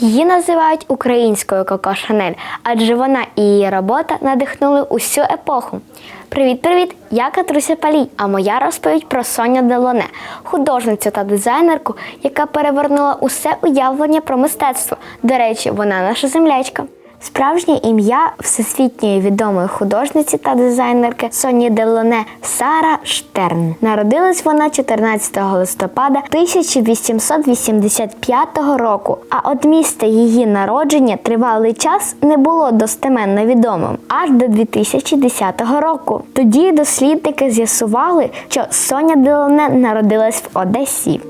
Її називають українською Коко Шанель, адже вона і її робота надихнули усю епоху. Привіт-привіт! Я Катруся Палій, а моя розповідь про Соня Делоне, художницю та дизайнерку, яка перевернула усе уявлення про мистецтво. До речі, вона наша землячка. Справжнє ім'я всесвітньої відомої художниці та дизайнерки Соні Делоне Сара Штерн. Народилась вона 14 листопада 1885 року. А от місце її народження тривалий час не було достеменно відомим аж до 2010 року. Тоді дослідники з'ясували, що Соня Делоне народилась в Одесі.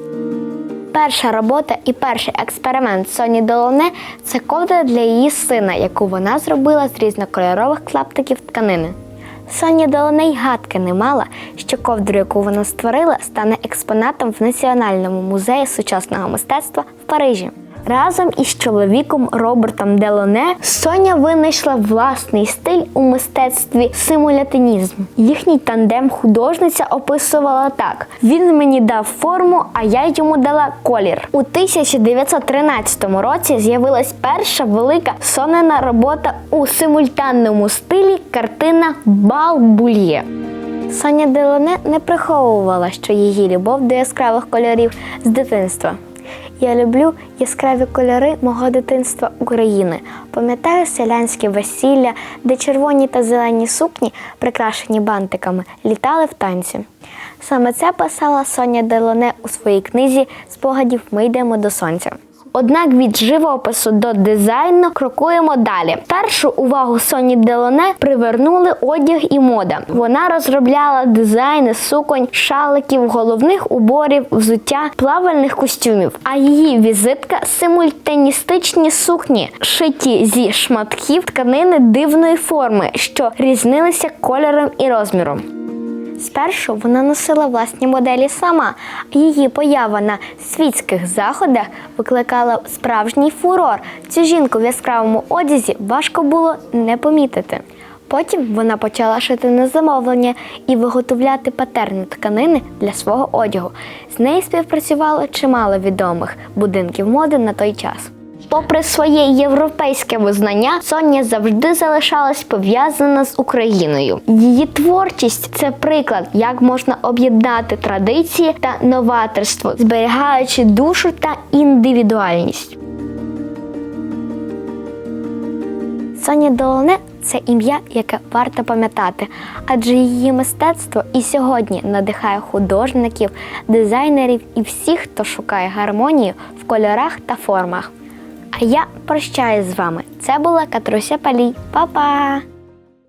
Перша робота і перший експеримент Соні Долоне це ковдра для її сина, яку вона зробила з різнокольорових клаптиків тканини. Соні Долоне й гадки не мала, що ковдру, яку вона створила, стане експонатом в Національному музеї сучасного мистецтва в Парижі. Разом із чоловіком Робертом Делоне Соня винайшла власний стиль у мистецтві симулятинізм. Їхній тандем художниця описувала так: він мені дав форму, а я йому дала колір. У 1913 році з'явилась перша велика сонена робота у симультанному стилі картина Балбульє. Соня Делоне не приховувала, що її любов до яскравих кольорів з дитинства. Я люблю яскраві кольори мого дитинства України. Пам'ятаю селянське весілля, де червоні та зелені сукні, прикрашені бантиками, літали в танці. Саме це писала Соня Делоне у своїй книзі Спогадів ми йдемо до сонця. Однак від живопису до дизайну крокуємо далі. Першу увагу Соні Делоне привернули одяг і мода. Вона розробляла дизайни суконь, шаликів, головних уборів, взуття, плавальних костюмів. А її візитка симультаністичні сукні, шиті зі шматків тканини дивної форми, що різнилися кольором і розміром. Спершу вона носила власні моделі сама, а її поява на світських заходах викликала справжній фурор. Цю жінку в яскравому одязі важко було не помітити. Потім вона почала шити на замовлення і виготовляти патерни тканини для свого одягу. З нею співпрацювало чимало відомих будинків моди на той час. Попри своє європейське визнання, Соня завжди залишалась пов'язана з Україною. Її творчість це приклад, як можна об'єднати традиції та новаторство, зберігаючи душу та індивідуальність. Соня Долоне це ім'я, яке варто пам'ятати, адже її мистецтво і сьогодні надихає художників, дизайнерів і всіх, хто шукає гармонію в кольорах та формах. А я прощаюсь з вами. Це була Катруся Палій. Па-па!